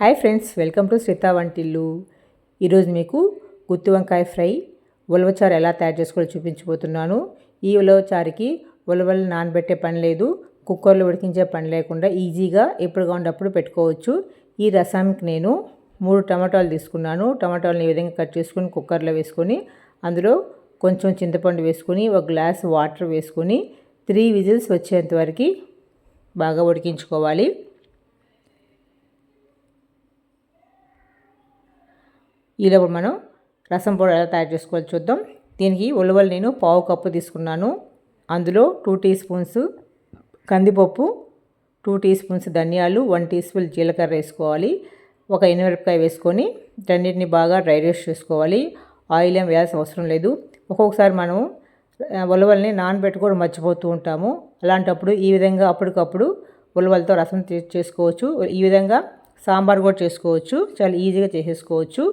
Hi friends welcome to Sreetha వంటిల్లు. ఈరోజు మీకు గుత్తి వంకాయ ఫ్రై ఉలవచారు ఎలా తయారు చేసుకోవాలో చూపించబోతున్నాను. ఈ ఉలవచారుకి ఉలవలు నానబెట్టే పని లేదు కుక్కర్లో ఉడికించే పని లేకుండా ఈజీగా ఎప్పుడు కావాలన్నప్పుడు పెట్టుకోవచ్చు. ఈ రసానికి నేను మూడు టమాటాలు తీసుకున్నాను. టమాటాలను ఈ విధంగా కట్ చేసుకొని కుక్కర్లో వేసుకొని అందులో కొంచెం చింతపండు వేసుకొని ఒక గ్లాస్ వాటర్ వేసుకొని త్రీ విజిల్స్ వచ్చేంత వరకు బాగా ఉడికించుకోవాలి. ఈలోపు మనం రసం పొడి ఎలా తయారు చేసుకోవాలి చూద్దాం. దీనికి ఉలవలు నేను పావు కప్పు తీసుకున్నాను. అందులో టూ టీ స్పూన్స్ కందిపప్పు టూ టీ స్పూన్స్ ధనియాలు వన్ టీ స్పూన్ జీలకర్ర వేసుకోవాలి. ఒక ఎనిమిరపకాయ వేసుకొని రెండింటిని బాగా డ్రై రోస్ట్ చేసుకోవాలి. ఆయిల్ ఏం వేయాల్సిన అవసరం లేదు. ఒక్కొక్కసారి మనం ఉలవల్ని నానబెట్టుకోవడం మర్చిపోతూ ఉంటాము. అలాంటప్పుడు ఈ విధంగా అప్పటికప్పుడు ఉలవలతో రసం చేసుకోవచ్చు. ఈ విధంగా సాంబార్ కూడా చేసుకోవచ్చు. చాలా ఈజీగా చేసేసుకోవచ్చు.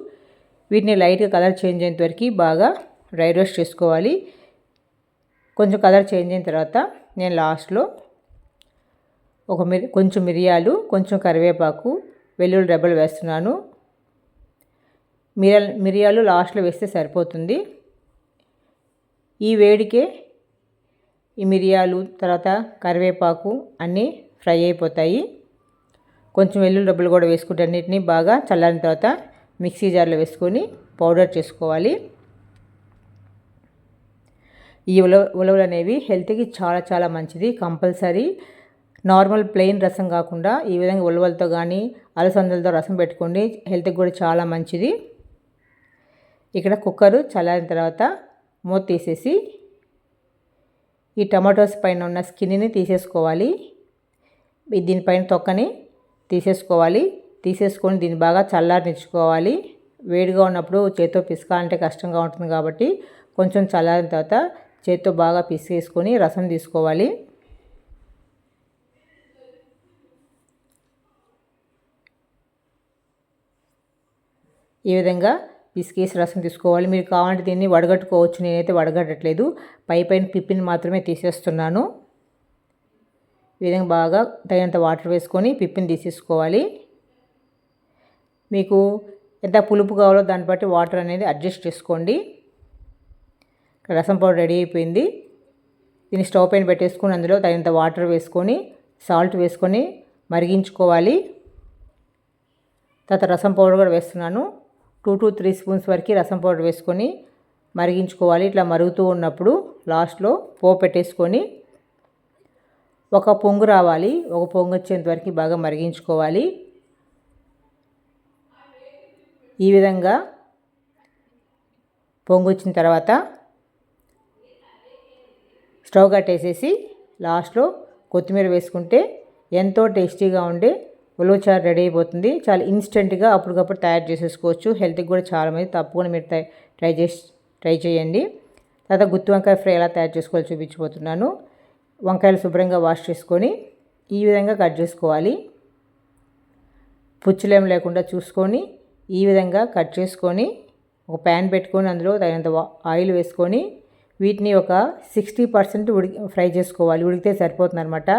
వీటిని లైట్గా కలర్ చేంజ్ అయిన వరకు బాగా డ్రై రోస్ట్ చేసుకోవాలి. కొంచెం కలర్ చేంజ్ అయిన తర్వాత నేను లాస్ట్లో ఒక మిరి కొంచెం మిరియాలు కొంచెం కరివేపాకు వెల్లుల్లి రెబ్బలు వేస్తున్నాను. మిరియాలు మిరియాలు లాస్ట్లో వేస్తే సరిపోతుంది. ఈ వేడికే ఈ మిరియాలు తర్వాత కరివేపాకు అన్నీ ఫ్రై అయిపోతాయి. కొంచెం వెల్లుల్లి డబ్బులు కూడా వేసుకుంటే అన్నిటిని బాగా చల్లారిన తర్వాత మిక్సీ జార్లో వేసుకొని పౌడర్ చేసుకోవాలి. ఈ ఉలవ ఉలవలు అనేవి హెల్త్కి చాలా చాలా మంచిది కంపల్సరీ. నార్మల్ ప్లెయిన్ రసం కాకుండా ఈ విధంగా ఉలవలతో కానీ అలసందలతో రసం పెట్టుకోండి హెల్త్కి కూడా చాలా మంచిది. ఇక్కడ కుక్కరు చల్లారిన తర్వాత మూత తీసేసి ఈ టమాటోస్ పైన ఉన్న స్కిన్ని తీసేసుకోవాలి. దీనిపైన తొక్కని తీసేసుకోవాలి. తీసేసుకొని దీన్ని బాగా చల్లారనిచ్చుకోవాలి వేడిగా ఉన్నప్పుడు చేతితో పిసకాలంటే కష్టంగా ఉంటుంది కాబట్టి కొంచెం చల్లారిన తర్వాత చేతితో బాగా పిసికేసుకొని రసం తీసుకోవాలి. ఈ విధంగా పిసికేసి రసం తీసుకోవాలి. మీరు కావాలంటే దీన్ని వడగట్టుకోవచ్చు. నేనైతే వడగట్టట్లేదు. పై పైన పిప్పిని మాత్రమే తీసేస్తున్నాను. ఈ విధంగా బాగా తగినంత వాటర్ వేసుకొని పిప్పిని తీసేసుకోవాలి. మీకు ఎంత పులుపు కావాలో దాన్ని బట్టి వాటర్ అనేది అడ్జస్ట్ చేసుకోండి. రసం పౌడర్ రెడీ అయిపోయింది. దీన్ని స్టవ్ పైన పెట్టేసుకొని అందులో తగినంత వాటర్ వేసుకొని సాల్ట్ వేసుకొని మరిగించుకోవాలి. తర్వాత రసం పౌడర్ కూడా వేస్తున్నాను. టూ టు త్రీ స్పూన్స్ వరకు రసం పౌడర్ వేసుకొని మరిగించుకోవాలి. ఇట్లా మరుగుతూ ఉన్నప్పుడు లాస్ట్లో పోపు పెట్టేసుకొని ఒక పొంగు రావాలి. ఒక పొంగు వచ్చేంత వరకు బాగా మరిగించుకోవాలి. ఈ విధంగా పొంగు వచ్చిన తర్వాత స్టవ్ కట్టేసేసి లాస్ట్లో కొత్తిమీర వేసుకుంటే ఎంతో టేస్టీగా ఉండే ఉలవచారు రెడీ అయిపోతుంది. చాలా ఇన్స్టెంట్గా అప్పటికప్పుడు తయారు చేసేసుకోవచ్చు. హెల్త్కి కూడా చాలా మంది తప్పకుండా మీరు ట్రై చేసి ట్రై చేయండి. తర్వాత గుత్తి వంకాయ ఫ్రై ఎలా తయారు చేసుకోవాలో చూపించిపోతున్నాను వంకాయలు శుభ్రంగా వాష్ చేసుకొని ఈ విధంగా కట్ చేసుకోవాలి. పుచ్చులేం లేకుండా చూసుకొని ఈ విధంగా కట్ చేసుకొని ఒక ప్యాన్ పెట్టుకొని అందులో తగినంత ఆయిల్ వేసుకొని వీటిని ఒక సిక్స్టీ పర్సెంట్ ఉడికి ఫ్రై చేసుకోవాలి. ఉడికితే సరిపోతుంది అనమాట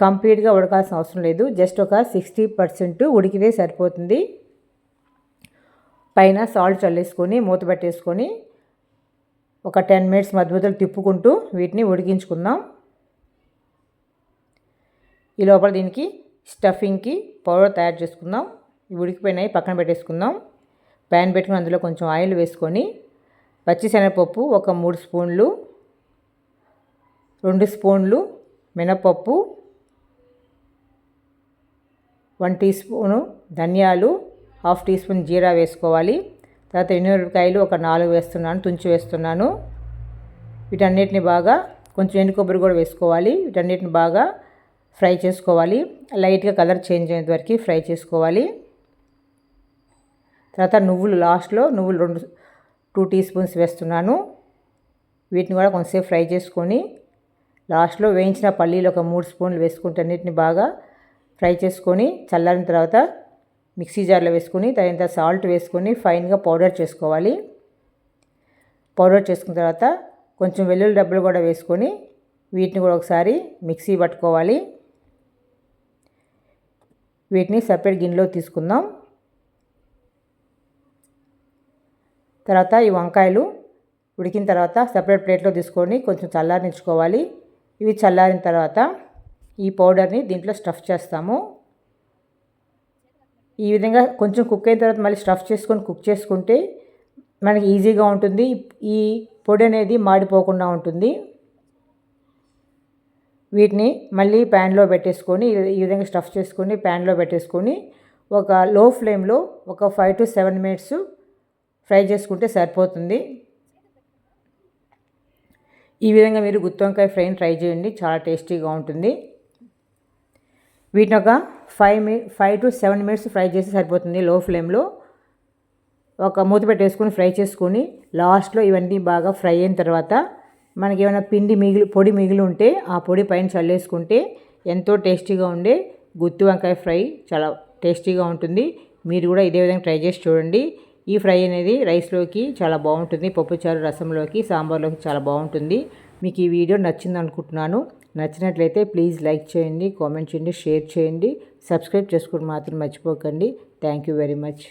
కంప్లీట్గా ఉడకాల్సిన అవసరం లేదు. జస్ట్ ఒక సిక్స్టీ పర్సెంట్ ఉడికితే సరిపోతుంది. పైన సాల్ట్ చల్లేసుకొని మూత పెట్టేసుకొని ఒక టెన్ మినిట్స్ మధ్యమధ్యలో తిప్పుకుంటూ వీటిని ఉడికించుకుందాం. ఈ లోపల దీనికి స్టఫింగ్కి పౌడర్ తయారు చేసుకుందాం. ఉడికిపోయినాయి పక్కన పెట్టేసుకుందాం. ప్యాన్ పెట్టుకుని అందులో కొంచెం ఆయిల్ వేసుకొని పచ్చిశనగపప్పు ఒక మూడు స్పూన్లు రెండు స్పూన్లు మినపప్పు వన్ టీ స్పూను ధనియాలు హాఫ్ టీ స్పూన్ జీరా వేసుకోవాలి. తర్వాత ఎనిమిరపకాయలు ఒక నాలుగు వేస్తున్నాను తుంచి వేస్తున్నాను. వీటన్నిటిని బాగా కొంచెం ఎండు కొబ్బరి కూడా వేసుకోవాలి. వీటన్నిటిని బాగా ఫ్రై చేసుకోవాలి. లైట్గా కలర్ చేంజ్ అయ్యేంత వరకు ఫ్రై చేసుకోవాలి. తర్వాత నువ్వులు లాస్ట్లో నువ్వులు రెండు టూ టీ స్పూన్స్ వేస్తున్నాను. వీటిని కూడా కొంచెంసేపు ఫ్రై చేసుకొని లాస్ట్లో వేయించిన పల్లీలు ఒక మూడు స్పూన్లు వేసుకుంటే అన్నిటిని బాగా ఫ్రై చేసుకొని చల్లారిన తర్వాత మిక్సీ జార్లో వేసుకొని తగినంత సాల్ట్ వేసుకొని ఫైన్గా పౌడర్ చేసుకోవాలి. పౌడర్ చేసుకున్న తర్వాత కొంచెం వెల్లుల్లి డబ్బులు కూడా వేసుకొని వీటిని కూడా ఒకసారి మిక్సీ పట్టుకోవాలి. వీటిని సపరేట్ గిన్నెలో తీసుకుందాం. తర్వాత ఈ వంకాయలు ఉడికిన తర్వాత సపరేట్ ప్లేట్లో తీసుకొని కొంచెం చల్లారించుకోవాలి. ఇవి చల్లారిన తర్వాత ఈ పౌడర్ని దీంట్లో స్టఫ్ చేస్తాము. ఈ విధంగా కొంచెం కుక్ అయిన తర్వాత మళ్ళీ స్టఫ్ చేసుకొని కుక్ చేసుకుంటే మనకి ఈజీగా ఉంటుంది. ఈ పొడి అనేది మాడిపోకుండా ఉంటుంది. వీటిని మళ్ళీ ప్యాన్లో పెట్టేసుకొని ఈ విధంగా స్టఫ్ చేసుకొని ప్యాన్లో పెట్టేసుకొని ఒక లో ఫ్లేమ్లో ఒక five to seven minutes fry చేసుకుంటే సరిపోతుంది. ఈ విధంగా మీరు గుత్తి వంకాయ ఫ్రైని ట్రై చేయండి. చాలా టేస్టీగా ఉంటుంది. వీటిని ఒక five me five to seven minutes fry చేస్తే సరిపోతుంది లో ఫ్లేమ్లో. ఒక మూత పెట్టేసుకొని ఫ్రై చేసుకొని లాస్ట్లో ఇవన్నీ బాగా ఫ్రై అయిన తర్వాత మనకి ఏమైనా పిండి మిగిలి పొడి మిగిలి ఉంటే ఆ పొడి పైన చల్లేసుకుంటే ఎంతో టేస్టీగా ఉండే గుత్తి వంకాయ ఫ్రై చాలా టేస్టీగా ఉంటుంది. మీరు కూడా ఇదే విధంగా ట్రై చేసి చూడండి. ఈ ఫ్రై అనేది రైస్లోకి చాలా బాగుంటుంది. పప్పుచారు రసంలోకి సాంబార్లోకి చాలా బాగుంటుంది. మీకు ఈ వీడియో నచ్చింది అనుకుంటున్నాను నచ్చినట్లయితే ప్లీజ్ లైక్ చేయండి కామెంట్ చేయండి షేర్ చేయండి. సబ్స్క్రైబ్ చేసుకోవడం మాత్రం మర్చిపోకండి. Thank you very much.